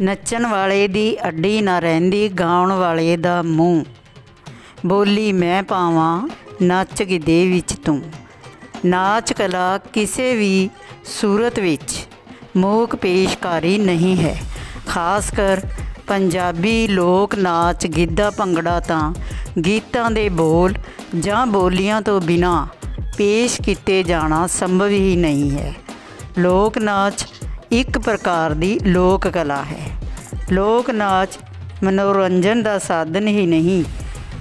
ਨੱਚਣ ਵਾਲੇ ਦੀ ਅੱਡੀ ਨਾ ਰਹਿੰਦੀ, ਗਾਉਣ ਵਾਲੇ ਦਾ ਮੂੰਹ। ਬੋਲੀ, ਮੈਂ ਪਾਵਾਂ ਨੱਚ ਗਿੱਧੇ ਵਿੱਚ ਤੂੰ। ਨਾਚ ਕਲਾ ਕਿਸੇ ਵੀ ਸੂਰਤ ਵਿੱਚ ਮੂਕ ਪੇਸ਼ਕਾਰੀ ਨਹੀਂ ਹੈ। ਖਾਸ ਕਰ ਪੰਜਾਬੀ ਲੋਕ ਨਾਚ, ਗਿੱਧਾ ਭੰਗੜਾ ਤਾਂ ਗੀਤਾਂ ਦੇ ਬੋਲ ਜਾਂ ਬੋਲੀਆਂ ਤੋਂ ਬਿਨਾ ਪੇਸ਼ ਕੀਤੇ ਜਾਣਾ ਸੰਭਵ ਹੀ ਨਹੀਂ ਹੈ। ਲੋਕ ਨਾਚ ਇੱਕ ਪ੍ਰਕਾਰ ਦੀ ਲੋਕ ਕਲਾ ਹੈ। ਲੋਕ ਨਾਚ ਮਨੋਰੰਜਨ ਦਾ ਸਾਧਨ ਹੀ ਨਹੀਂ।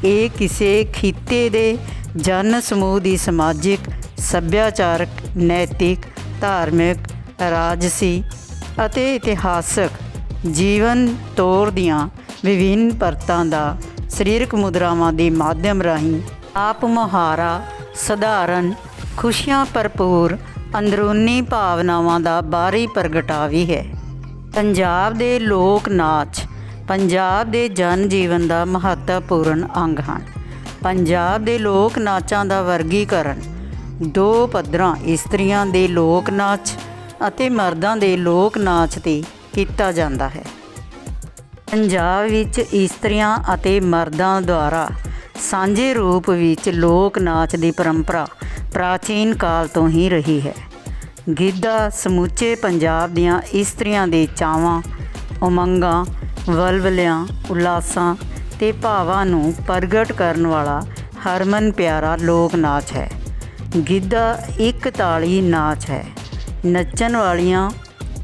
ਇਹ ਕਿਸੇ ਖਿੱਤੇ ਦੇ ਜਨ ਸਮੂਹ ਦੀ ਸਮਾਜਿਕ, ਸੱਭਿਆਚਾਰਕ, ਨੈਤਿਕ, ਧਾਰਮਿਕ, ਰਾਜਸੀ ਅਤੇ ਇਤਿਹਾਸਕ ਜੀਵਨ ਤੌਰ ਦੀਆਂ ਵਿਭਿੰਨ ਪਰਤਾਂ ਦਾ ਸਰੀਰਕ ਮੁਦਰਾਵਾਂ ਦੇ ਮਾਧਿਅਮ ਰਾਹੀਂ ਆਪ ਮੁਹਾਰਾ ਸਧਾਰਨ, ਖੁਸ਼ੀਆਂ ਭਰਪੂਰ ਅੰਦਰੂਨੀ ਭਾਵਨਾਵਾਂ ਦਾ ਬਾਹਰੀ ਪ੍ਰਗਟਾ ਵੀ ਹੈ। ਪੰਜਾਬ ਦੇ ਲੋਕ ਨਾਚ, ਪੰਜਾਬ ਦੇ ਜਨ ਜੀਵਨ ਦਾ ਮਹੱਤਵਪੂਰਨ ਅੰਗ ਹਨ। ਪੰਜਾਬ ਦੇ ਲੋਕ ਨਾਚਾਂ ਦਾ ਵਰਗੀਕਰਨ, ਦੋ ਪੱਧਰਾਂ, ਇਸਤਰੀਆਂ ਦੇ ਲੋਕ ਨਾਚ ਅਤੇ ਮਰਦਾਂ ਦੇ ਲੋਕ ਨਾਚ ਤੇ ਕੀਤਾ ਜਾਂਦਾ ਹੈ। ਪੰਜਾਬ ਵਿੱਚ ਇਸਤਰੀਆਂ ਅਤੇ ਮਰਦਾਂ ਦੁਆਰਾ ਸਾਂਝੇ ਰੂਪ ਵਿੱਚ ਲੋਕ ਨਾਚ ਦੀ ਪਰੰਪਰਾ ਪ੍ਰਾਚੀਨ ਕਾਲ ਤੋਂ ਹੀ ਰਹੀ ਹੈ। ਗਿੱਧਾ, ਸਮੁੱਚੇ ਪੰਜਾਬ ਦੀਆਂ ਇਸਤਰੀਆਂ ਦੇ ਚਾਵਾਂ, ਉਮੰਗਾਂ, ਵਲਵਲਿਆਂ, ਉਲਾਸਾਂ ਤੇ ਭਾਵਾਂ ਨੂੰ ਪ੍ਰਗਟ ਕਰਨ ਵਾਲਾ ਹਰਮਨ ਪਿਆਰਾ ਲੋਕ ਨਾਚ ਹੈ। ਗਿੱਧਾ ਇੱਕ ਤਾਲੀ ਨਾਚ ਹੈ। ਨੱਚਣ ਵਾਲੀਆਂ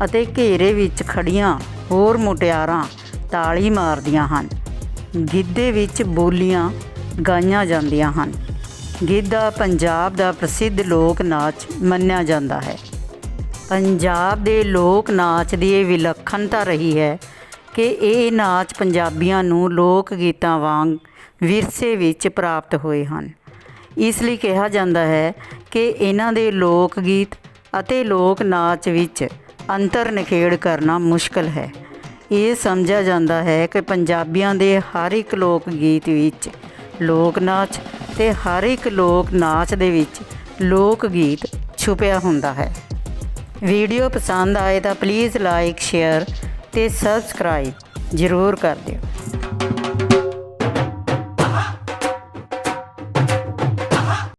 ਅਤੇ ਘੇਰੇ ਵਿੱਚ ਖੜੀਆਂ ਹੋਰ ਮੁਟਿਆਰਾਂ ਤਾਲੀ ਮਾਰਦੀਆਂ ਹਨ। ਗਿੱਧੇ ਵਿੱਚ ਬੋਲੀਆਂ ਗਾਈਆਂ ਜਾਂਦੀਆਂ ਹਨ। ਗਿੱਧਾ ਪੰਜਾਬ ਦਾ ਪ੍ਰਸਿੱਧ ਲੋਕ ਨਾਚ ਮੰਨਿਆ ਜਾਂਦਾ ਹੈ। ਪੰਜਾਬ ਦੇ ਲੋਕ ਨਾਚ ਦੀ ਇਹ ਵਿਲੱਖਣਤਾ ਰਹੀ ਹੈ ਕਿ ਇਹ ਨਾਚ ਪੰਜਾਬੀਆਂ ਨੂੰ ਲੋਕ ਗੀਤਾਂ ਵਾਂਗ ਵਿਰਸੇ ਵਿੱਚ ਪ੍ਰਾਪਤ ਹੋਏ ਹਨ। ਇਸ ਲਈ ਕਿਹਾ ਜਾਂਦਾ ਹੈ ਕਿ ਇਹਨਾਂ ਦੇ ਲੋਕ ਗੀਤ ਅਤੇ ਲੋਕ ਨਾਚ ਵਿੱਚ ਅੰਤਰ ਨਿਖੇੜ ਕਰਨਾ ਮੁਸ਼ਕਲ ਹੈ। ਇਹ ਸਮਝਿਆ ਜਾਂਦਾ ਹੈ ਕਿ ਪੰਜਾਬੀਆਂ ਦੇ ਹਰ ਇੱਕ ਲੋਕ ਗੀਤ ਵਿੱਚ ਲੋਕ ਨਾਚ ਅਤੇ ਹਰ ਇੱਕ ਲੋਕ ਨਾਚ ਦੇ ਵਿੱਚ ਲੋਕ ਗੀਤ ਛੁਪਿਆ ਹੁੰਦਾ ਹੈ। ਵੀਡੀਓ ਪਸੰਦ ਆਏ ਤਾਂ ਪਲੀਜ਼ ਲਾਈਕ ਸ਼ੇਅਰ ਤੇ ਸਬਸਕ੍ਰਾਈਬ ਜ਼ਰੂਰ ਕਰ ਦਿਓ।